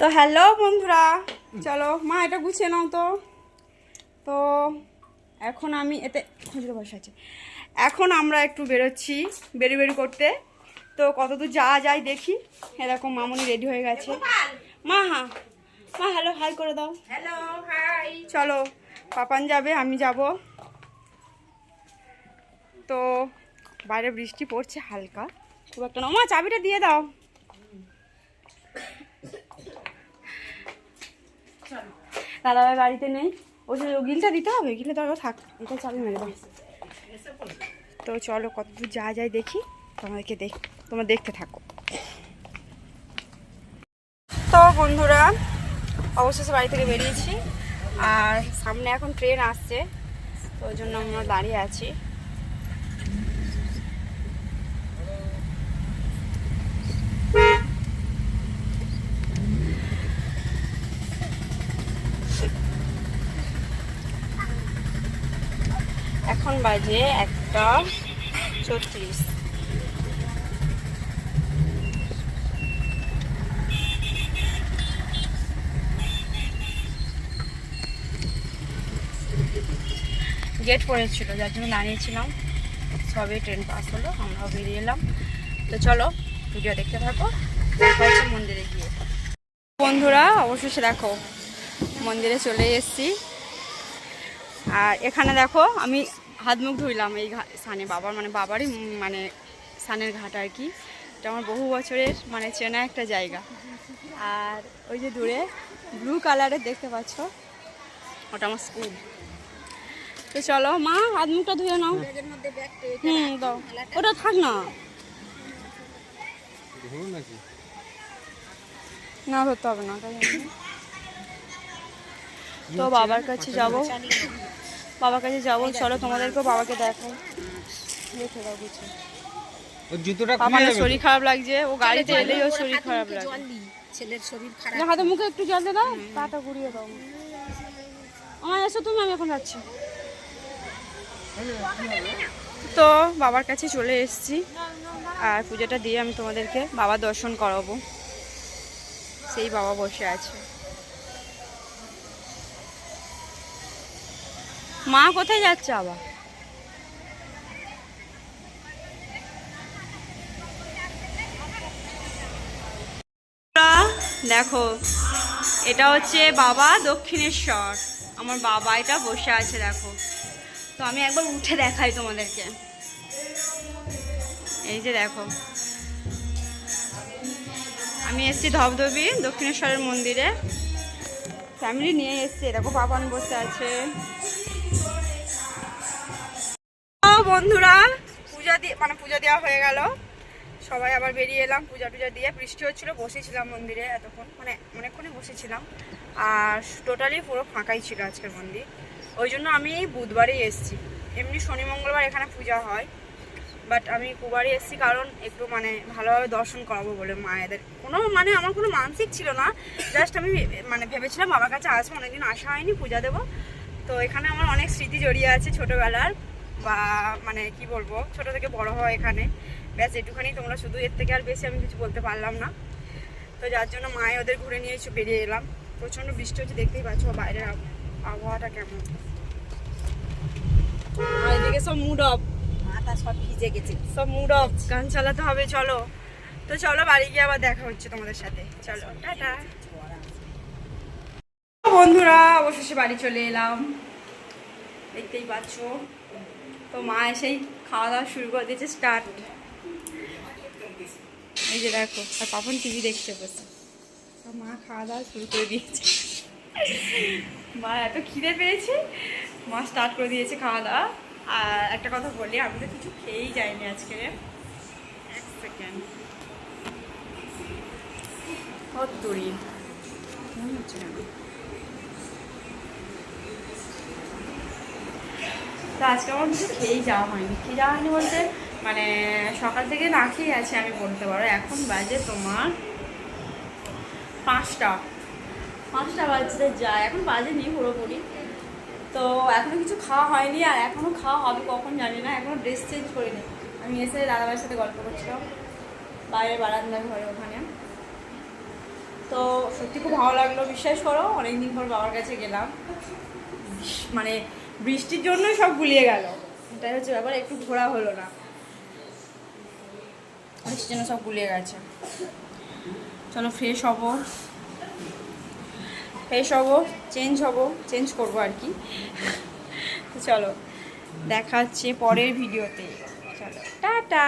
তো হ্যালো বন্ধুরা চলো মা এটা গুছিয়ে নাও তো। তো এখন আমি এতে খুচরো বসে আছে। এখন আমরা একটু বেরোচ্ছি বেরি বেরি করতে। তো কতদূর যাওয়া যায় দেখি। এরকম মামুনি রেডি হয়ে গেছে। মা হ্যাঁ মা হ্যালো হাই করে দাও। হ্যালো হাই চলো পাপান যাবে আমি যাব। তো বাইরে বৃষ্টি পড়ছে হালকা। খুব একটা না। মা চাবিটা দিয়ে দাও। দাদাভাই বাড়িতে নেই। ওই যে গিলটা দিতে হবে? গিলে তো থাক। এটা চাবি মেরে তো চলো কতদূর যা যায় দেখি। তোমাদেরকে দেখ, তোমরা দেখতে থাকো। তো বন্ধুরা, অবশেষে বাড়ি থেকে বেরিয়েছি। আর সামনে এখন ট্রেন আসছে। তো ওই জন্য আমরা দাঁড়িয়ে আছি। এখন বাজে একটা চৌত্রিশ গেট পড়েছিল, যার জন্য দাঁড়িয়েছিলাম। সবে ট্রেন পাস হলো, আমরাও বেরিয়ে এলাম। তো চলো ভিডিও দেখতে থাকো। মন্দিরে গিয়ে। বন্ধুরা, অবশেষে দেখো, মন্দিরে চলে এসেছি। আর এখানে দেখো, আমি হাত মুখ ধুইলাম এই ঘা- স্থানে বাবার মানে বাবারই মানে স্থানের ঘাট আর কি। এটা আমার বহু বছরের মানে চেনা একটা জায়গা। আর ওই যে দূরে ব্লু কালারের দেখতে পাচ্ছ ওটা আমার স্কুল তো চলো মা হাত মুখটা ধুয়ে নাও। হুম দাও। ওটা থাক না। না ধরতে হবে না ওটা তো বাবার কাছে যাব। বাবার কাছে যাব চলো তোমাদেরকেও বাবাকে দেখো দেখে দাও কিছু। যাবে শরীর খারাপ লাগছে ও গাড়িতে এলেই ওর শরীর খারাপ লাগে। জল ছেলের শরীর খারাপ হাতে মুখে একটু জল দাও পাটা ঘুরিয়ে দাও। আমার এসো তুমি আমি এখন যাচ্ছি। তো বাবার কাছে চলে এসেছি। আর পুজোটা দিয়ে আমি তোমাদেরকে বাবা দর্শন করাবো। সেই বাবা বসে আছে। মা কোথায় যাচ্ছে আবার? দেখো, এটা হচ্ছে বাবা দক্ষিণেশ্বর। আমার বাবা এটা বসে আছে, দেখো। তো আমি একবার উঠে দেখাই তোমাদেরকে। এই যে দেখো। আমি এসেছি ধবধবি দক্ষিণেশ্বরের মন্দিরে। ফ্যামিলি নিয়ে এসেছি, দেখো পাপান বসে আছে। বন্ধুরা, পূজা দিয়ে মানে পূজা দেওয়া হয়ে গেল। সবাই আবার বেরিয়ে এলাম পূজা টুজা দিয়ে। বৃষ্টি হচ্ছিল, বসেছিলাম মন্দিরে এতক্ষণ। মানে অনেকক্ষণই বসেছিলাম। আর টোটালি পুরো ফাঁকাই ছিল আজকের মন্দির। ওই জন্য আমি বুধবারেই এসেছি। এমনি শনি, মঙ্গলবার এখানে পূজা হয়। বাট আমি কুবারই এসেছি কারণ একটু মানে ভালোভাবে দর্শন করাবো বলে মায়েদের। কোনো মানে আমার কোনো মানসিক ছিল না। জাস্ট আমি মানে ভেবেছিলাম বাবার কাছে আসব, অনেকদিন আসা হয়নি, পূজা দেবো। তো এখানে আমার অনেক স্মৃতি জড়িয়ে আছে ছোটোবেলার। বা মানে কি বলব ছোট থেকে বড় হওয়া এখানে। ব্যাস এটুখানি তোমরা শুধু এর থেকে আর বেশি আমি কিছু বলতে পারলাম না। তো যার জন্য মায়ে ওদের ঘুরে নিয়ে এসে বেরিয়ে এলাম। প্রচণ্ড বৃষ্টি হচ্ছে দেখতেই পাচ্ছ বাইরের আবহাওয়াটা কেমন। আর এদিকে সব মুড অফ মাথা সব ভিজে গেছে। সব মুড অফ গান চালাতে হবে চলো। তো চলো বাড়ি গিয়ে আবার দেখা হচ্ছে তোমাদের সাথে। চলো টাটা। বন্ধুরা অবশেষে বাড়ি চলে এলাম। দেখতেই পাচ্ছ। তো মা এসেই খাওয়া দাওয়া শুরু করে দিয়েছে স্টার্ট এই যে দেখো, আর পাপন টিভি দেখতে বসে। তো মা খাওয়া দাওয়া শুরু করে দিয়েছে। মা এত খিদে পেয়েছে। মা স্টার্ট করে দিয়েছে খাওয়া দাওয়া। আর একটা কথা বলি, আমি তো কিছু খেয়েই যাইনি আজকে। এক সেকেন্ড কত দূরি? মনে হচ্ছে না। তো আজকে আমার কিছু খেয়েই যাওয়া হয়নি। খেয়ে যাওয়া হয়নি বলতে? মানে সকাল থেকে না খেয়ে আছি আমি বলতে পারো। এখন বাজে তোমার পাঁচটা। পাঁচটা বাজতে যায়। এখন বাজে বাজেনি পুরোপুরি। তো এখনও কিছু খাওয়া হয়নি। আর এখনও খাওয়া হবে কখন জানি না। এখনও ড্রেস চেঞ্জ করিনি। আমি এসে দাদাভাইয়ের সাথে গল্প করছিলাম। বাইরে বারান্দার ঘরে ওখানে। তো সত্যি খুব ভালো লাগল। বিশ্বাস করো, অনেকদিন পর বাবার কাছে গেলাম। মানে বৃষ্টির জন্যই সব গুলিয়ে গেল। এটাই হচ্ছে ব্যাপার, একটু ঘোরা হলো না। বৃষ্টির জন্য সব গুলিয়ে গেছে। চলো ফ্রেশ হব। ফ্রেশ হব চেঞ্জ হব চেঞ্জ করব আর কি। চলো, দেখা হচ্ছে পরের ভিডিওতে চলো, টাটা!